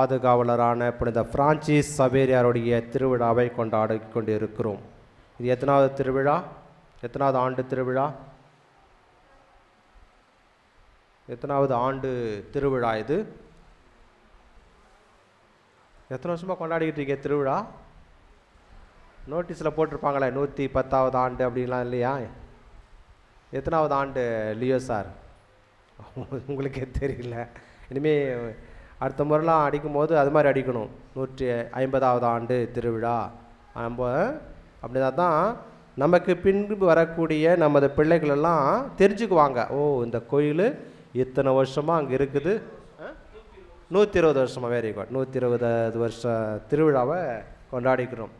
பாதுகாவலரான புனித பிரான்சிஸ் சவேரியாருடைய திருவிழாவை கொண்டாடி கொண்டு இருக்கிறோம் இது எத்தனாவது திருவிழா? எத்தனாவது ஆண்டு திருவிழா? எத்தனாவது ஆண்டு திருவிழா இது? எத்தனை வருஷமாக கொண்டாடிக்கிட்டு இருக்கீங்க திருவிழா? நோட்டீஸில் போட்டிருப்பாங்களே நூற்றி பத்தாவது ஆண்டு அப்படின்லாம் இல்லையா? எத்தனாவது ஆண்டு லியோ சார்? உங்களுக்கே தெரியல. இனிமேல் அடுத்த முறைலாம் அடிக்கும் போது அது மாதிரி அடிக்கணும். நூற்றி ஐம்பதாவது ஆண்டு திருவிழா. நம்ம அப்படின்னா தான் நமக்கு பின்பு வரக்கூடிய நமது பிள்ளைகளெல்லாம் தெரிஞ்சுக்குவாங்க. ஓ இந்த கோயில் இத்தனை வருஷமாக அங்கே இருக்குது. நூற்றி இருபது வருஷமாக வெரி குட் நூற்றி இருபதாவது வருஷம் திருவிழாவை கொண்டாடிக்கிறோம்.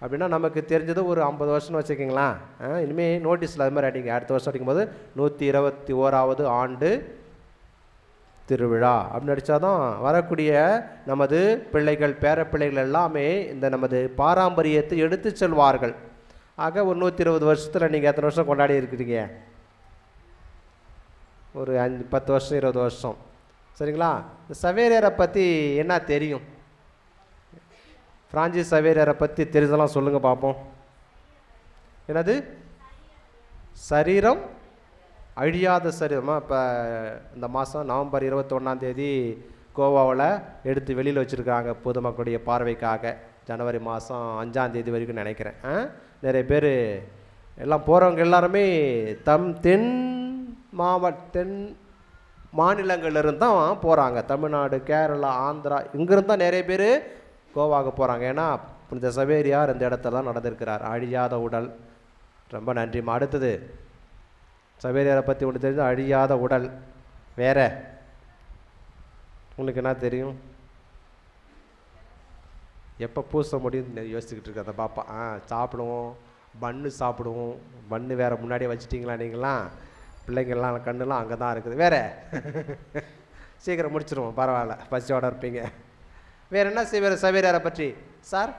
அப்படின்னா நமக்கு தெரிஞ்சது ஒரு ஐம்பது வருஷம்னு வச்சுக்கிங்களேன். இனிமேல் நோட்டீஸில் அது மாதிரி அடிங்க. அடுத்த வருஷம் அடிக்கும்போது நூற்றி இருபத்தி ஓராவது ஆண்டு திருவிழா அப்படின்னு அடித்தா தான் வரக்கூடிய நமது பிள்ளைகள் பேரப்பிள்ளைகள் எல்லாமே இந்த நமது பாரம்பரியத்தை எடுத்து செல்வார்கள். ஆக ஒரு நூற்றி இருபது வருஷத்தில் நீங்கள் எத்தனை வருஷம் கொண்டாடி இருக்கிறீங்க? ஒரு அஞ்சு பத்து வருஷம் இருபது வருஷம். சரிங்களா? இந்த சவேரியரை பற்றி என்ன தெரியும்? பிராஞ்சி சவேரியரை பற்றி தெரிஞ்சதெல்லாம் சொல்லுங்கள் பார்ப்போம் என்னது? சரீரம் அழியாத சரீரமாக இப்போ இந்த மாதம் நவம்பர் இருபத்தொன்னாந்தேதி கோவாவில் எடுத்து வெளியில் வச்சுருக்காங்க பொதுமக்களுடைய பார்வைக்காக. ஜனவரி மாதம் அஞ்சாந்தேதி வரைக்கும் நினைக்கிறேன். நிறைய பேர் எல்லாம் போகிறவங்க எல்லாருமே தம் தென் மாவட்ட தென் மாநிலங்கள்லேருந்து தான் போகிறாங்க தமிழ்நாடு கேரளா ஆந்திரா இங்கேருந்து தான் நிறைய பேர் கோவாவுக்கு போகிறாங்க ஏன்னா புனித சவேரியார் இந்த இடத்துல தான் நடந்திருக்கிறார். அழியாத உடல். ரொம்ப நன்றிம்மா. அடுத்தது சவேரியாரை பற்றி ஒன்று தெரிஞ்சு அழியாத உடல். வேற? உங்களுக்கு என்ன தெரியும்? எப்போ பூச முடியும்னு யோசிச்சுக்கிட்டு இருக்க அந்த பாப்பா. ஆ சாப்பிடுவோம். பண்ணு சாப்பிடுவோம். பண்ணு வேற முன்னாடியே வச்சுட்டிங்களா நீங்களாம் பிள்ளைங்கள்லாம் கண்ணுலாம் அங்கே தான் இருக்குது. வேற? சீக்கிரம் முடிச்சிருவோம். பரவாயில்ல. பசியோட இருப்பீங்க. வேற என்ன செய்வார் சவேரியாரை பற்றி? சார்?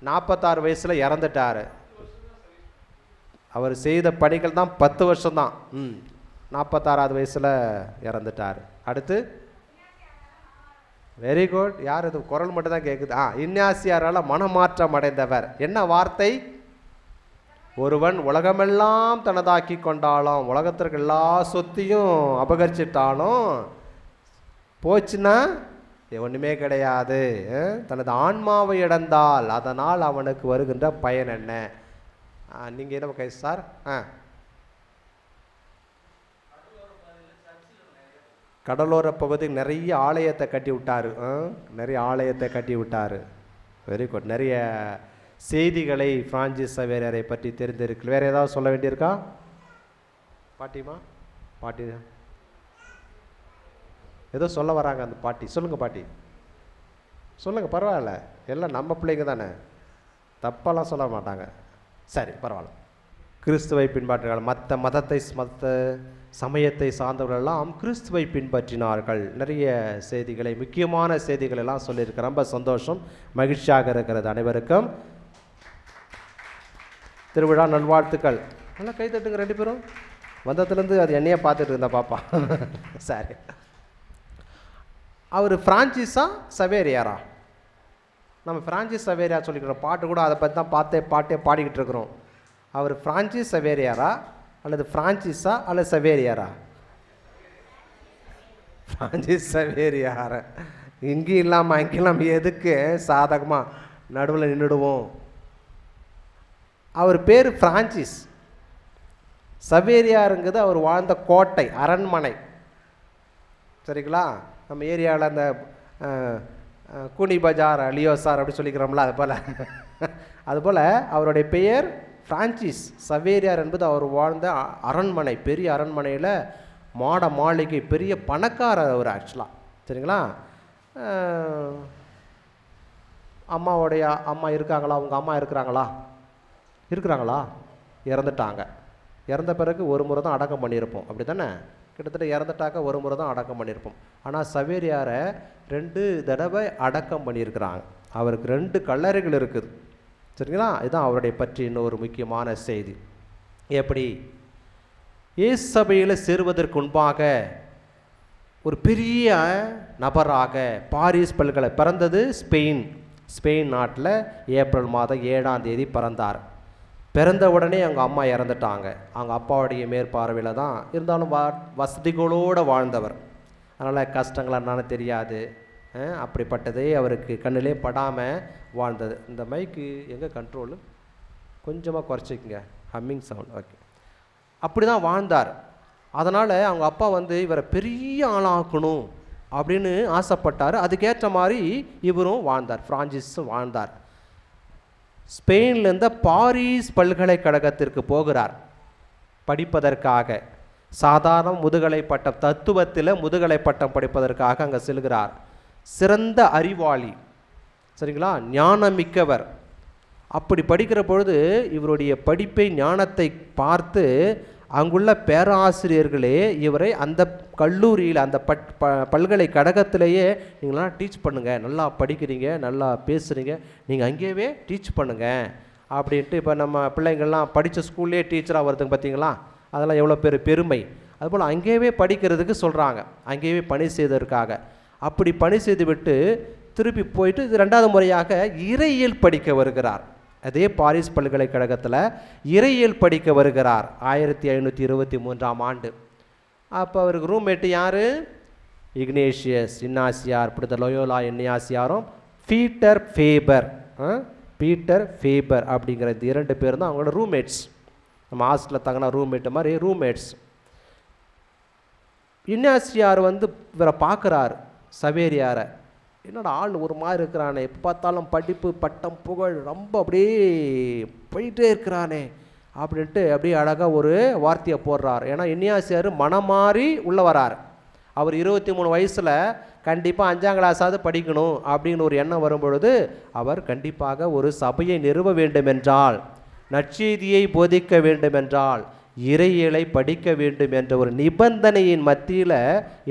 நாற்பத்தாறு வயசில் இறந்துட்டார். அவர் செய்த பணிகள் தான் பத்து வருஷம்தான். ம். நாற்பத்தாறாவது வயசில் இறந்துட்டார். அடுத்து வெரி குட் யார் இது? குரல் மட்டும் தான் கேட்குது ஆ இன்னாசியாரால் மனமாற்றம் அடைந்தவர். என்ன வார்த்தை? ஒருவன் உலகமெல்லாம் தனதாக்கி கொண்டாலும் உலகத்திற்கு எல்லா சொத்தையும் அபகரிச்சிட்டாலும் போச்சுன்னா ஒன்றுமே கிடையாது. தனது ஆன்மாவை இழந்தால் அதனால் அவனுக்கு வருகின்ற பயன் என்ன? நீங்கள் என்ன கை சார். ஆ. கடலோர பகுதியில் நிறைய ஆலயத்தை கட்டி விட்டார். ஆ, நிறைய ஆலயத்தை கட்டி விட்டாரு. வெரி குட் நிறைய செய்திகளை பிரான்சிஸ் சவேரியரை பற்றி தெரிந்திருக்கு. வேறு ஏதாவது சொல்ல வேண்டியிருக்கா? பாட்டிமா பாட்டி. ஏதோ சொல்ல வராங்க அந்த பாட்டி. சொல்லுங்கள் பாட்டி. சொல்லுங்கள் பரவாயில்ல. எல்லாம் நம்ம பிள்ளைங்க தானே. தப்பெல்லாம் சொல்ல மாட்டாங்க. சரி பரவாயில்ல. கிறிஸ்துவை பின்பற்றினார்கள் மற்ற மதத்தை மற்ற சமயத்தை சார்ந்தவர்கள் எல்லாம் கிறிஸ்துவை பின்பற்றினார்கள். நிறைய செய்திகளை முக்கியமான செய்திகளெல்லாம் சொல்லியிருக்க. ரொம்ப சந்தோஷம். மகிழ்ச்சியாக இருக்கிறது அனைவருக்கும். திருவிழா நல்வாழ்த்துக்கள். நல்லா கை தட்டுங்க ரெண்டு பேரும். வந்ததுலேருந்து அது என்னையே பார்த்துட்டு இருந்தா பாப்பா. சரி. அவர் பிரான்சிஸா சவேரியாரா? நம்ம ஃப்ரான்சிஸ் சவேரியா சொல்லிக்கிறோம் பாட்டு கூட அதை பற்றி தான் பார்த்தே பாட்டே பாடிக்கிட்டு இருக்கிறோம். அவர் ஃப்ரான்சிஸ் சவேரியாரா அல்லது ஃப்ரான்சிஸா அல்லது சவேரியாரா ஃப்ரான்சிஸ் சவேரியார இங்கேயும் இல்லாமல் அங்கேயும் நம்ம எதுக்கு சாதகமாக நடுவில் நின்றுடுவோம் அவர் பேர் ஃப்ரான்சிஸ் சவேரியாருங்கிறது அவர் வாழ்ந்த கோட்டை அரண்மனை. சரிங்களா? நம்ம ஏரியாவில் அந்த கூனி பஜார் லியோ சார் அப்படி சொல்லிக்கிறோம்ல அது போல். அதுபோல் அவருடைய பெயர் பிரான்சிஸ் சவேரியார் என்பது அவர் வாழ்ந்த அ- அரண்மனை பெரிய அரண்மனையில் மாட மாளிகை பெரிய பணக்காரர் அவர் ஆக்சுவலாக சரிங்களா? அம்மாவுடைய அம்மா இருக்காங்களா? உங்கள் அம்மா இருக்கிறாங்களா? இருக்கிறாங்களா? இறந்துட்டாங்க. இறந்த பிறகு ஒரு முறை தான் அடக்கம் பண்ணியிருப்போம். அப்படி தானே கிட்டத்தட்ட இறந்துட்டாக்க ஒரு முறை தான் அடக்கம் பண்ணியிருப்போம். ஆனால் சவேரியாரை ரெண்டு தடவை அடக்கம் பண்ணியிருக்கிறாங்க. அவருக்கு ரெண்டு கல்லறைகள் இருக்குது. சரிங்களா? இதுதான் அவருடைய பற்றி இன்னொரு முக்கியமான செய்தி. எப்படி? இயேசு சபையில் சேருவதற்கு முன்பாக ஒரு பெரிய நபராக பாரிஸ் பல்கலை பிறந்தது ஸ்பெயின். ஸ்பெயின் நாட்டில் ஏப்ரல் மாதம் ஏழாம் தேதி பிறந்தார். பிறந்த உடனே அவங்க அம்மா இறந்துட்டாங்க. அவங்க அப்பாவுடைய மேற்பார்வையில் தான் இருந்தாலும் வா வசதிகளோடு வாழ்ந்தவர். அதனால் கஷ்டங்கள் என்னன்னு தெரியாது. அப்படிப்பட்டதே அவருக்கு கண்ணிலே படாமல் வாழ்ந்தது. இந்த மைக்கு எங்கே கண்ட்ரோலு கொஞ்சமாக குறைச்சிக்கங்க. ஹம்மிங் சவுண்ட் ஓகே அப்படி தான் வாழ்ந்தார். அதனால் அவங்க அப்பா வந்து இவரை பெரிய ஆளாக்கணும் அப்படின்னு ஆசைப்பட்டார். அதுக்கேற்ற மாதிரி இவரும் வாழ்ந்தார். ஃப்ரான்சிஸும் வாழ்ந்தார். ஸ்பெயின்லேருந்து பாரிஸ் பல்கலைக்கழகத்திற்கு போகிறார். படிப்பதற்காக. சாதாரண முதுகலை பட்டம் தத்துவத்தில் முதுகலை பட்டம் படிப்பதற்காக அங்கே செல்கிறார். சிறந்த அறிவாளி. சரிங்களா? ஞானமிக்கவர். அப்படி படிக்கிற பொழுது இவருடைய படிப்பை ஞானத்தை பார்த்து அங்குள்ள பேராசிரியர்களே இவரை அந்த கல்லூரியில் அந்த பட் ப பல்கலைக்கழகத்திலேயே நீங்களாம் டீச் பண்ணுங்கள் நல்லா படிக்கிறீங்க நல்லா பேசுகிறீங்க நீங்கள் அங்கேயே டீச் பண்ணுங்கள் அப்படின்ட்டு இப்போ நம்ம பிள்ளைங்கள்லாம் படித்த ஸ்கூல்லே டீச்சராக வருதுங்க பார்த்தீங்களா அதெல்லாம் எவ்வளோ பெரு? பெருமை. அதுபோல் அங்கேயே படிக்கிறதுக்கு சொல்கிறாங்க அங்கேயே பணி செய்ததற்காக. அப்படி பணி செய்துவிட்டு திருப்பி போயிட்டு இது ரெண்டாவது முறையாக இறையியல் படிக்க வருகிறார். அதே பாரிஸ் பல்கலைக்கழகத்தில் இறையியல் படிக்க வருகிறார் ஆயிரத்தி ஐநூற்றி இருபத்தி மூன்றாம் ஆண்டு. அப்போ அவருக்கு ரூம்மேட்டு யார்? இக்னேஷியஸ் இன்னாசியார் பிடித்த லோயோலா இன்னாசியாரும் பீட்டர் ஃபேபர் பீட்டர் ஃபேபர் அப்படிங்கிற இந்த இரண்டு பேர் தான் அவங்களோட ரூம்மேட்ஸ் நம்ம ஹாஸ்டலில் தங்கின ரூம்மேட்டு மாதிரி ரூம்மேட்ஸ் இன்னாசியார் வந்து இவரை பார்க்குறாரு சவேரியாரை. என்னடா ஆள் ஒரு மாதிரி இருக்கிறானே? எப்போ பார்த்தாலும் படிப்பு பட்டம் புகழ் ரொம்ப அப்படியே போயிட்டே இருக்கிறானே அப்படின்ட்டு அப்படியே அழகாக ஒரு வார்த்தையை போடுறார். ஏன்னா இன்னியாசியார் மனம் மாறி உள்ளே வரார். அவர் இருபத்தி மூணு வயசில் கண்டிப்பாக அஞ்சாம் கிளாஸாவது படிக்கணும் அப்படின்னு ஒரு எண்ணம் வரும்பொழுது அவர் கண்டிப்பாக ஒரு சபையை நிறுவ வேண்டுமென்றால் நற்செய்தியை போதிக்க வேண்டுமென்றால் இறையலை படிக்க வேண்டும் என்ற ஒரு நிபந்தனையின் மத்தியில்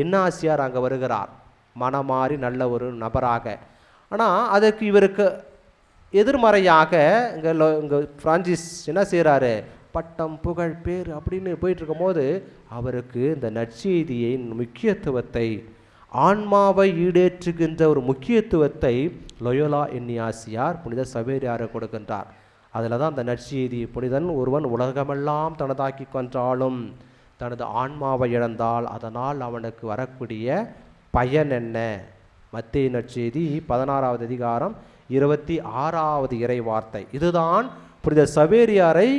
இன்னாசியார் அங்கே வருகிறார். மனமாறி நல்ல ஒரு நபராக. ஆனால் அதற்கு இவருக்கு எதிர்மறையாக இங்கே இங்கே பிரான்சிஸ் என்ன செய்கிறாரு பட்டம் புகழ் பேர் அப்படின்னு போயிட்டுருக்கும் போது அவருக்கு இந்த நற்செய்தியின் முக்கியத்துவத்தை ஆன்மாவை ஈடேற்றுகின்ற ஒரு முக்கியத்துவத்தை லொயோலா எண்ணியாசியார் புனித சவேரியாரை கொடுக்கின்றார். அதில் தான் அந்த நற்செய்தி புனிதன் ஒருவன் உலகமெல்லாம் தனதாக்கி கொன்றாலும் தனது ஆன்மாவை இழந்தால் அதனால் அவனுக்கு வரக்கூடிய பயன் என்ன? மத்திய நற்செய்தி பதினாறாவது அதிகாரம் இருபத்தி ஆறாவது இறை வார்த்தை. இதுதான் புனித சவேரியாரை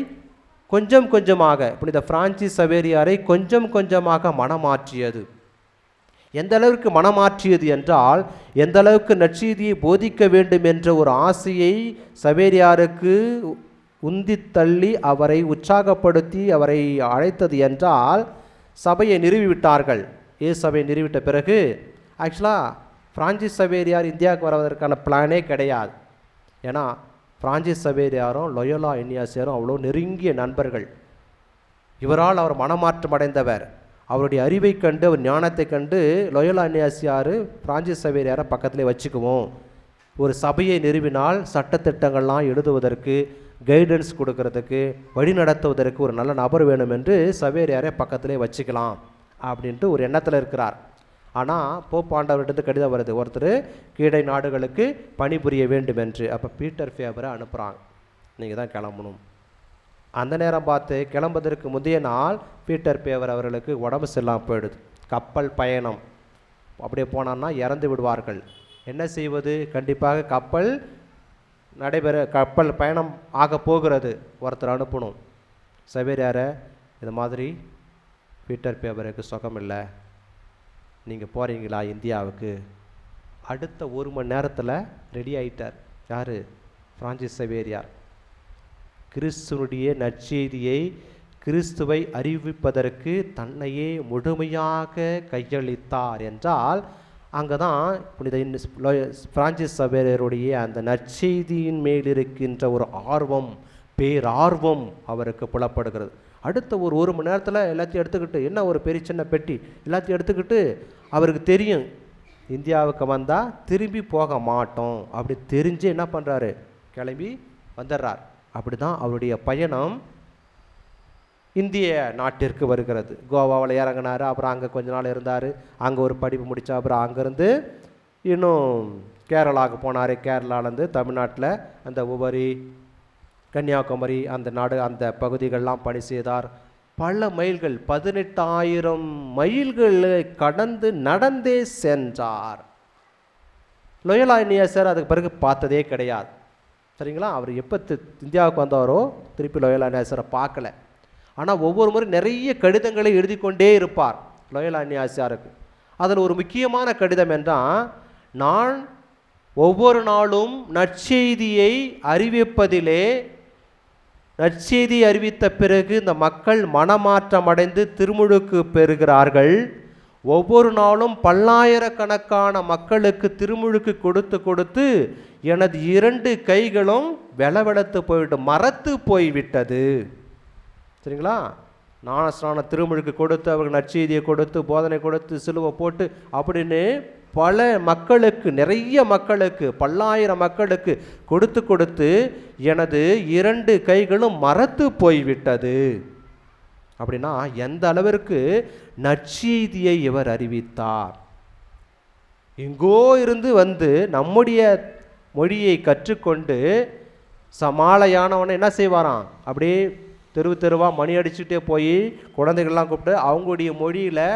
கொஞ்சம் கொஞ்சமாக புனித பிரான்சிஸ் சவேரியாரை கொஞ்சம் கொஞ்சமாக மனமாற்றியது. எந்த அளவுக்கு மனமாற்றியது என்றால் எந்த அளவுக்கு நற்செய்தியை போதிக்க வேண்டும் என்ற ஒரு ஆசையை சவேரியாருக்கு உந்தி தள்ளி அவரை உற்சாகப்படுத்தி அவரை அழைத்தது என்றால் சபையை நிறுவிவிட்டார்கள். ஏ சபையை நிறுவிட்ட பிறகு ஆக்சுவலாக பிரான்சிஸ் சவேரியார் இந்தியாவுக்கு வருவதற்கான பிளானே கிடையாது. ஏன்னா பிரான்சிஸ் சவேரியாரும் லொயோலா இன்யாசியாரும் அவ்வளோ நெருங்கிய நண்பர்கள். இவரால் அவர் மனமாற்றம் அடைந்தவர். அவருடைய அறிவை கண்டு அவர் ஞானத்தை கண்டு லொயோலா இன்யாசியார் பிரான்சிஸ் சவேரியாரை பக்கத்திலே வச்சுக்குவோம். ஒரு சபையை நிறுவினால் சட்டத்திட்டங்கள்லாம் எழுதுவதற்கு கைடன்ஸ் கொடுக்கறதுக்கு வழி நடத்துவதற்கு ஒரு நல்ல நபர் வேணும் என்று சவேரியாரை பக்கத்திலே வச்சுக்கலாம். அப்படின்ட்டு ஒரு எண்ணத்தில் இருக்கிறார். ஆனால் போப்பாண்டவர்கிட்ட கடிதம் வருது. ஒருத்தர் கீழே நாடுகளுக்கு பணிபுரிய வேண்டும் என்று அப்போ பீட்டர் ஃபேபரை அனுப்புகிறாங்க நீங்கள் தான் கிளம்பணும். அந்த நேரம் பார்த்து கிளம்புவதற்கு முந்தைய நாள் பீட்டர் பேவர் அவர்களுக்கு உடம்பு சரியில்லாமல் போயிடுது. கப்பல் பயணம். அப்படியே போனான்னா இறந்து விடுவார்கள். என்ன செய்வது? கண்டிப்பாக கப்பல் நடைபெற கப்பல் பயணம் ஆக போகிறது. ஒருத்தர் அனுப்பணும். சவேரியாரை இது மாதிரி பீட்டர் பேபருக்கு சுகம் இல்லை. நீங்கள் போகிறீங்களா இந்தியாவுக்கு? அடுத்த ஒரு மணி நேரத்தில் ரெடி ஆகிட்டார் யார்? பிரான்சிஸ் சவேரியார் கிறிஸ்துவனுடைய நற்செய்தியை கிறிஸ்துவை அறிவிப்பதற்கு தன்னையே முழுமையாக கையளித்தார் என்றால் அங்கே தான் புனித பிரான்சிஸ் சவேரியருடைய அந்த நற்செய்தியின் மேல் இருக்கின்ற ஒரு ஆர்வம் பேரார்வம் அவருக்கு புலப்படுகிறது. அடுத்த ஒரு ஒரு மணி நேரத்தில் எல்லாத்தையும் எடுத்துக்கிட்டு என்ன ஒரு பெரிய சின்ன பெட்டி? எல்லாத்தையும் எடுத்துக்கிட்டு அவருக்கு தெரியும் இந்தியாவுக்கு வந்தால் திரும்பி போக மாட்டோம். அப்படி தெரிஞ்சு என்ன பண்ணுறாரு கிளம்பி வந்துடுறார். அப்படி தான் அவருடைய பயணம் இந்திய நாட்டிற்கு வருகிறது. கோவாவில் இறங்கினார் அப்புறம் அங்கே கொஞ்ச நாள் இருந்தார். அங்கே ஒரு படிப்பு முடித்தா அப்புறம் அங்கேருந்து இன்னும் கேரளாவுக்கு போனார். கேரளாவிலேருந்து தமிழ்நாட்டில் அந்த உபரி கன்னியாகுமரி அந்த நாடு அந்த பகுதிகளெலாம் பணி செய்தார். பல மைல்கள் பதினெட்டாயிரம் மைல்களை கடந்து நடந்தே சென்றார். Loyola sir? அதுக்கு பிறகு பார்த்ததே கிடையாது. சரிங்களா? அவர் எப்போ இந்தியாவுக்கு வந்தாரோ திருப்பி லொயலா சாரை பார்க்கல. ஆனால் ஒவ்வொரு முறை நிறைய கடிதங்களை எழுதி கொண்டே இருப்பார் லொயலா சாருக்கு. அதில் ஒரு முக்கியமான கடிதம் என்றால் நான் ஒவ்வொரு நாளும் நற்செய்தியை அறிவிப்பதிலே நற்செய்தி அறிவித்த பிறகு இந்த மக்கள் மனமாற்றம் அடைந்து திருமுழுக்கு பெறுகிறார்கள். ஒவ்வொரு நாளும் பல்லாயிரக்கணக்கான மக்களுக்கு திருமுழுக்கு கொடுத்து கொடுத்து எனது இரண்டு கைகளும் வெளவெளத்து போயிட்டு மரத்து போய்விட்டது. சரிங்களா? ஞானஸ்நான திருமுழுக்கு கொடுத்து அவர்கள் நற்செய்தியை கொடுத்து போதனை கொடுத்து சிலுவை போட்டு அப்படின்னு பல மக்களுக்கு நிறைய மக்களுக்கு பல்லாயிரம் மக்களுக்கு கொடுத்து கொடுத்து எனது இரண்டு கைகளும் மறத்து போய்விட்டது. அப்படின்னா எந்த அளவிற்கு நற்செய்தியை இவர் அறிவித்தார். எங்கோ இருந்து வந்து நம்முடைய மொழியை கற்றுக்கொண்டு சமாளையானவனை என்ன செய்வாராம்? அப்படியே தெருவு தெருவாக மணி அடிச்சுட்டே போய் குழந்தைகள்லாம் கூப்பிட்டு அவங்களுடைய மொழியில்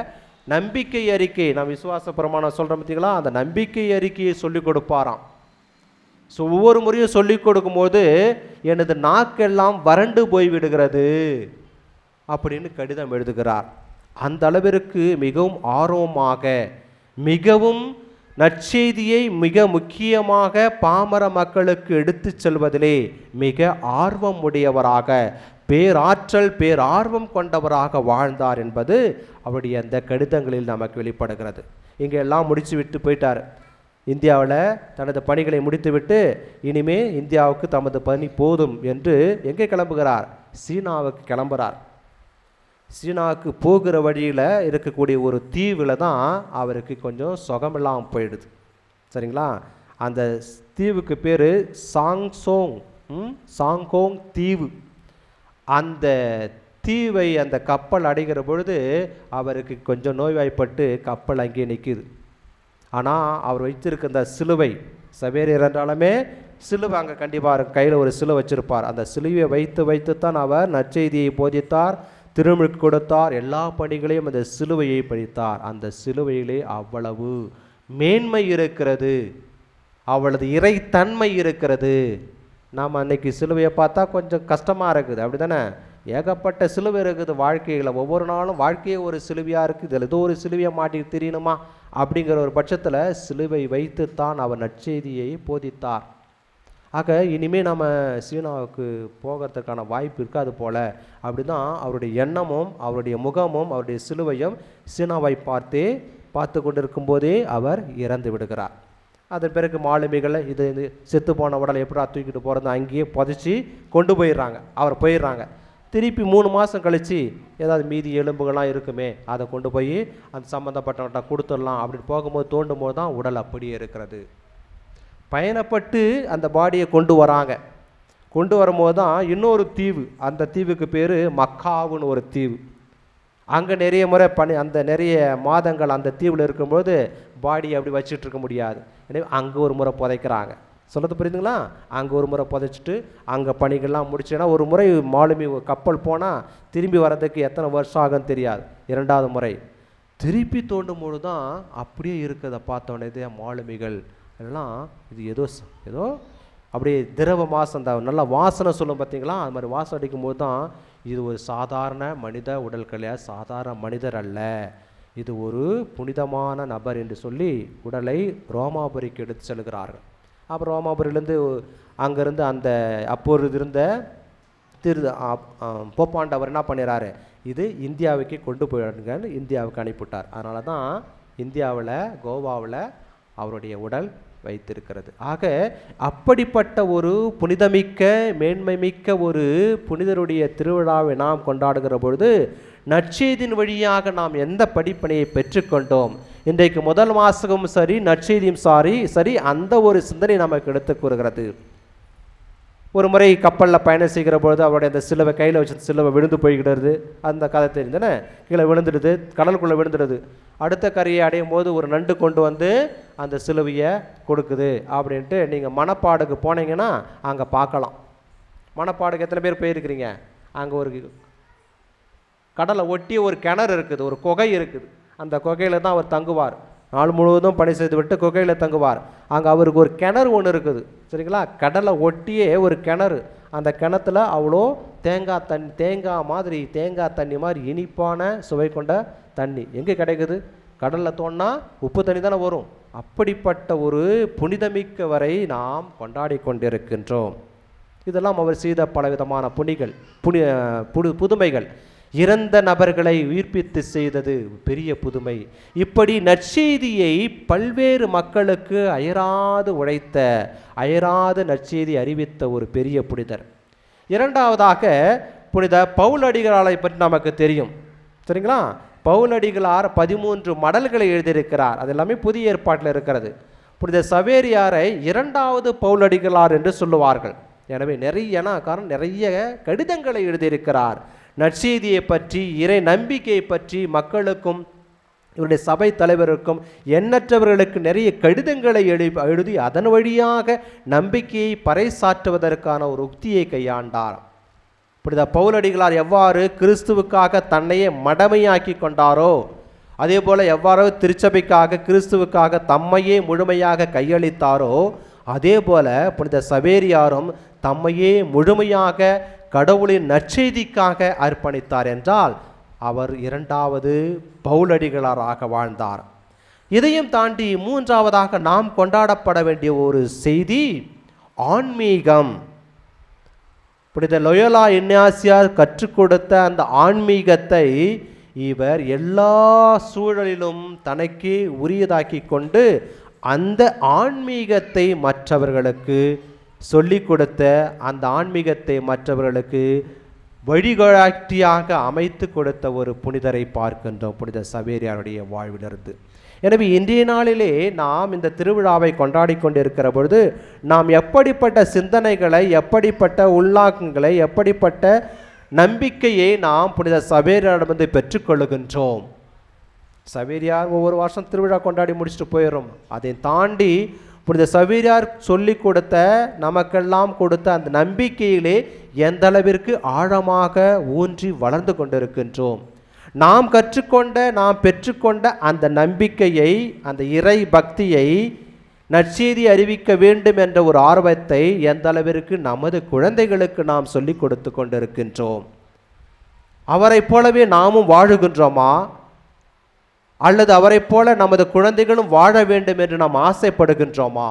நம்பிக்கை அறிக்கை. நான் விசுவாச பிரமாணம் சொல்கிறோம் பார்த்தீங்களா அந்த நம்பிக்கை அறிக்கையை சொல்லிக் கொடுப்பாராம். ஸோ ஒவ்வொரு முறையும் சொல்லிக் கொடுக்கும்போது எனது நாக்கெல்லாம் வறண்டு போய் விடுகிறது அப்படின்னு கடிதம் எழுதுகிறார். அந்த அளவிற்கு மிகவும் ஆர்வமாக மிகவும் நற்செய்தியை மிக முக்கியமாக பாமர மக்களுக்கு எடுத்து செல்வதிலே மிக ஆர்வம் உடையவராக பேராற்றல் பேரார்வம் கொண்டவராக வாழ்ந்தார் என்பது அவருடைய அந்த கடிதங்களில் நமக்கு வெளிப்படுகிறது. இங்கே எல்லாம் முடித்து விட்டு போயிட்டார். இந்தியாவில் தனது பணிகளை முடித்துவிட்டு இனிமே இந்தியாவுக்கு தமது பணி போதும் என்று எங்கே கிளம்புகிறார்? சீனாவுக்கு கிளம்புறார். சீனாவுக்கு போகிற வழியில் இருக்கக்கூடிய ஒரு தீவில் தான் அவருக்கு கொஞ்சம் சுகமில்லாமல் போயிடுது. சரிங்களா? அந்த தீவுக்கு பேர் சாங்சோங் ம், சாங்கோங் தீவு. அந்த தீவை அந்த கப்பல் அடைகிற பொழுது அவருக்கு கொஞ்சம் நோய்வாய்ப்பட்டு கப்பல் அங்கே நிற்கிது ஆனால் அவர் வைத்திருக்க அந்த சிலுவை சவேரியர் என்றாலுமே சிலுவை அங்கே கண்டிப்பாக கையில் ஒரு சிலுவை வச்சுருப்பார். அந்த சிலுவையை வைத்து வைத்துத்தான் அவர் நற்செய்தியை போதித்தார் திருமிழ் கொடுத்தார் எல்லா பணிகளையும் அந்த சிலுவையை படித்தார் அந்த சிலுவையிலே அவ்வளவு மேன்மை இருக்கிறது அவளது இறைத்தன்மை இருக்கிறது. நாம் அன்றைக்கி சிலுவையை பார்த்தா கொஞ்சம் கஷ்டமாக இருக்குது. அப்படி தானே ஏகப்பட்ட சிலுவை இருக்குது வாழ்க்கையில். ஒவ்வொரு நாளும் வாழ்க்கையே ஒரு சிலுவையாக இருக்குது இதில் ஏதோ ஒரு சிலுவையை மாட்டி தெரியணுமா? அப்படிங்கிற ஒரு பட்சத்தில் சிலுவை வைத்துத்தான் அவர் நற்செய்தியை போதித்தார். ஆக இனிமேல் நம்ம சீனாவுக்கு போகிறதுக்கான வாய்ப்பு இருக்காது போல. அப்படிதான் அவருடைய எண்ணமும் அவருடைய முகமும் அவருடைய சிலுவையும் சீனாவை பார்த்தே பார்த்து கொண்டிருக்கும் போதே அவர் இறந்து விடுகிறார். அதன் பிறகு மாலுமிகளை இது இது செத்து போன உடலை எப்படா தூக்கிட்டு போகிறது அங்கேயே புதைச்சி கொண்டு போயிடுறாங்க. அவர் போயிடுறாங்க. திருப்பி மூணு மாதம் கழித்து ஏதாவது மீதி எலும்புகள்லாம் இருக்குமே அதை கொண்டு போய் அந்த சம்மந்தப்பட்டவர்கிட்ட கொடுத்துடலாம் அப்படின்னு போகும்போது தோண்டும் போது தான் உடல் அப்படியே இருக்கிறது. பயணப்பட்டு அந்த பாடியை கொண்டு வராங்க. கொண்டு வரும்போது தான் இன்னொரு தீவு அந்த தீவுக்கு பேர் மக்காவுன்னு ஒரு தீவு. அங்கே நிறைய முறை பணி அந்த நிறைய மாதங்கள் அந்த தீவில் இருக்கும்போது பாடியை அப்படி வச்சுட்டு இருக்க முடியாது. எனவே அங்கே ஒரு முறை புதைக்கிறாங்க. சொல்கிறது புரியுதுங்களா? அங்கே ஒரு முறை புதைச்சிட்டு அங்கே பணிகள்லாம் முடிச்சுன்னா ஒரு முறை மாலுமி கப்பல் போனால் திரும்பி வர்றதுக்கு எத்தனை வருஷம் ஆகும்னு தெரியாது. இரண்டாவது முறை. திருப்பி தோண்டும் போது தான் அப்படியே இருக்கிறத பார்த்தோன்னே இதே மாலுமிகள் எல்லாம் இது ஏதோ ஏதோ அப்படியே திரவ மாசம் அந்த நல்ல வாசனை சொல்லும் பார்த்தீங்களா? அது மாதிரி வாசம் அடிக்கும்போது தான் இது ஒரு சாதாரண மனித உடல் கிடையாது சாதாரண மனிதர் அல்ல. இது ஒரு புனிதமான நபர் என்று சொல்லி உடலை ரோமாபுரிக்கு எடுத்து செல்கிறார்கள். அப்புறம் ரோமாபுரியிலேருந்து அங்கேருந்து அந்த அப்பொழுது இருந்த திரு போப்பாண்டவர் என்ன பண்ணிடுறாரு இது இந்தியாவுக்கு கொண்டு போயிடுங்கன்னு இந்தியாவுக்கு அனுப்பிவிட்டார். அதனால தான் இந்தியாவில் கோவாவில் அவருடைய உடல் வைத்திருக்கிறது. ஆக அப்படிப்பட்ட ஒரு புனிதமிக்க மேன்மைமிக்க ஒரு புனிதருடைய திருவிழாவை நாம் கொண்டாடுகிற பொழுது நற்செய்தியின் வழியாக நாம் எந்த படிப்பனையை பெற்றுக்கொண்டோம்? இன்றைக்கு முதல் வாசகமும் சரி நற்செய்தியும் சாரி சரி அந்த ஒரு சிந்தனை நமக்கு எடுத்துக் கூறுகிறது. ஒரு முறை கப்பலில் பயணம் செய்கிற பொழுது அவருடைய அந்த சிலுவை கையில் வச்சு சிலுவை விழுந்து போய்கிடுறது அந்த கதை தெரியுதுன்னு கீழே விழுந்துடுது. கடலுக்குள்ளே விழுந்துடுது. அடுத்த கரையை அடையும் போது ஒரு நண்டு கொண்டு வந்து அந்த சிலுவையை கொடுக்குது அப்படின்ட்டு நீங்கள் மணப்பாடுக்கு போனீங்கன்னா அங்கே பார்க்கலாம். மணப்பாடுக்கு எத்தனை பேர் போயிருக்கிறீங்க? அங்கே ஒரு கடலை ஒட்டி ஒரு கிணறு இருக்குது. ஒரு குகை இருக்குது. அந்த குகையில் தான் அவர் தங்குவார். நாள் முழுவதும் பணி செய்து விட்டு குகையில் தங்குவார். அங்கே அவருக்கு ஒரு கிணறு ஒன்று இருக்குது. சரிங்களா? கடலை ஒட்டியே ஒரு கிணறு. அந்த கிணத்துல அவ்வளோ தேங்காய் தண்ணி தேங்காய் மாதிரி தேங்காய் தண்ணி மாதிரி இனிப்பான சுவை கொண்ட தண்ணி. எங்கே கிடைக்குது? கடலில் தோணா உப்பு தண்ணி தானே வரும். அப்படிப்பட்ட ஒரு புனிதமிக்க வரை நாம் கொண்டாடி கொண்டிருக்கின்றோம். இதெல்லாம் அவர் செய்த பலவிதமான புனிகள் புனி புது புதுமைகள். இறந்த நபர்களை உயிர்ப்பித்து செய்தது பெரிய புதுமை. இப்படி நற்செய்தியை பல்வேறு மக்களுக்கு அயராது உழைத்த அயராது நற்செய்தி அறிவித்த ஒரு பெரிய புனிதர். இரண்டாவதாக புனித பவுலடிகளாரை பற்றி நமக்கு தெரியும். சரிங்களா? பவுலடிகளார் பதிமூன்று மடல்களை எழுதியிருக்கிறார். அது எல்லாமே புதிய ஏற்பாட்டில் இருக்கிறது. புனித சவேரியாரை இரண்டாவது பவுலடிகளார் என்று சொல்லுவார்கள். எனவே நிறைய ஏன்னா காரணம் நிறைய கடிதங்களை எழுதியிருக்கிறார். நற்செய்தியை பற்றி இறை நம்பிக்கையை பற்றி மக்களுக்கும் இவருடைய சபை தலைவருக்கும் எண்ணற்றவர்களுக்கு நிறைய கடிதங்களை எழு எழுதி அதன் வழியாக நம்பிக்கையை பறைசாற்றுவதற்கான ஒரு உக்தியை கையாண்டார் புனித பவுலடிகளார் எவ்வாறு கிறிஸ்துவுக்காக தன்னையே மடமையாக்கி கொண்டாரோ அதே போல் எவ்வாறு திருச்சபைக்காக கிறிஸ்துவுக்காக தம்மையே முழுமையாக கையளித்தாரோ அதே போல் புனித சவேரியாரும் தம்மையே முழுமையாக கடவுளின் நற்செய்திக்காக அர்ப்பணித்தார் என்றால் அவர் இரண்டாவது பவுலடிகளாராக வாழ்ந்தார். இதையும் தாண்டி மூன்றாவதாக நாம் கொண்டாடப்பட வேண்டிய ஒரு செய்தி ஆன்மீகம். புனித லொயோலா இன்னாசியார் கற்றுக் கொடுத்த அந்த ஆன்மீகத்தை இவர் எல்லா சூழலிலும் தனக்கே உரியதாக்கி கொண்டு அந்த ஆன்மீகத்தை மற்றவர்களுக்கு சொல்லிக் கொடுத்த அந்த ஆன்மீகத்தை மற்றவர்களுக்கு வழிகாட்டியாக அமைத்து கொடுத்த ஒரு புனிதரை பார்க்கின்றோம் புனித சவேரியாருடைய வாழ்விலிருந்து. எனவே இன்றைய நாளிலே நாம் இந்த திருவிழாவை கொண்டாடி கொண்டிருக்கிற பொழுது நாம் எப்படிப்பட்ட சிந்தனைகளை எப்படிப்பட்ட உள்நாக்கங்களை எப்படிப்பட்ட நம்பிக்கையை நாம் புனித சவேரியாரிடமிருந்து பெற்றுக்கொள்ளுகின்றோம் சவேரியார் ஒவ்வொரு வருஷம் திருவிழா கொண்டாடி முடிச்சுட்டு போயிடும் அதை தாண்டி புனித சவீரியார் சொல்லி கொடுத்த நமக்கெல்லாம் கொடுத்த அந்த நம்பிக்கையிலே எந்த அளவிற்கு ஆழமாக ஊன்றி வளர்ந்து கொண்டிருக்கின்றோம். நாம் கற்றுக்கொண்ட நாம் பெற்றுக்கொண்ட அந்த நம்பிக்கையை அந்த இறை பக்தியை நற்செய்தி அறிவிக்க வேண்டும் என்ற ஒரு ஆர்வத்தை எந்த அளவிற்கு நமது குழந்தைகளுக்கு நாம் சொல்லிக் கொடுத்து கொண்டிருக்கின்றோம். அவரைப் போலவே நாமும் வாழுகின்றோமா? அல்லது அவரைப் போல நமது குழந்தைகளும் வாழ வேண்டும் என்று நாம் ஆசைப்படுகின்றோமா?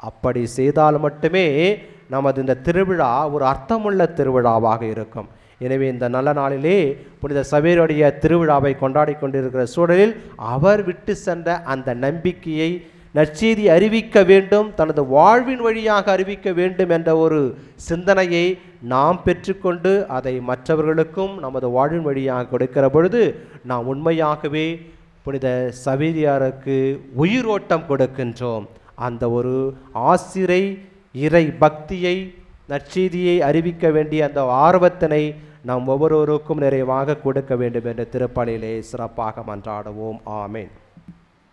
அப்படி செய்தால் மட்டுமே நமது இந்த திருவிழா ஒரு அர்த்தமுள்ள திருவிழாவாக இருக்கும். எனவே இந்த நல்ல நாளிலே புனித சபையருடைய திருவிழாவை கொண்டாடி கொண்டிருக்கிற சூழலில் அவர் விட்டு சென்ற அந்த நம்பிக்கையை நற்செய்தி அறிவிக்க வேண்டும் தனது வாழ்வின் வழியாக அறிவிக்க வேண்டும் என்ற ஒரு சிந்தனையை நாம் பெற்றுக்கொண்டு அதை மற்றவர்களுக்கும் நமது வாழ்வின் வழியாக கொடுக்கிற பொழுது நாம் உண்மையாகவே புனித சவேரியாருக்கு உயிரோட்டம் கொடுக்கின்றோம். அந்த ஒரு ஆசிரை இறை பக்தியை நற்செய்தியை அறிவிக்க வேண்டிய அந்த ஆர்வத்தினை நாம் ஒவ்வொருவருக்கும் நிறைவாக கொடுக்க வேண்டும் என்ற திருப்பலியிலே சிறப்பாக மன்றாடுவோம். ஆமேன்.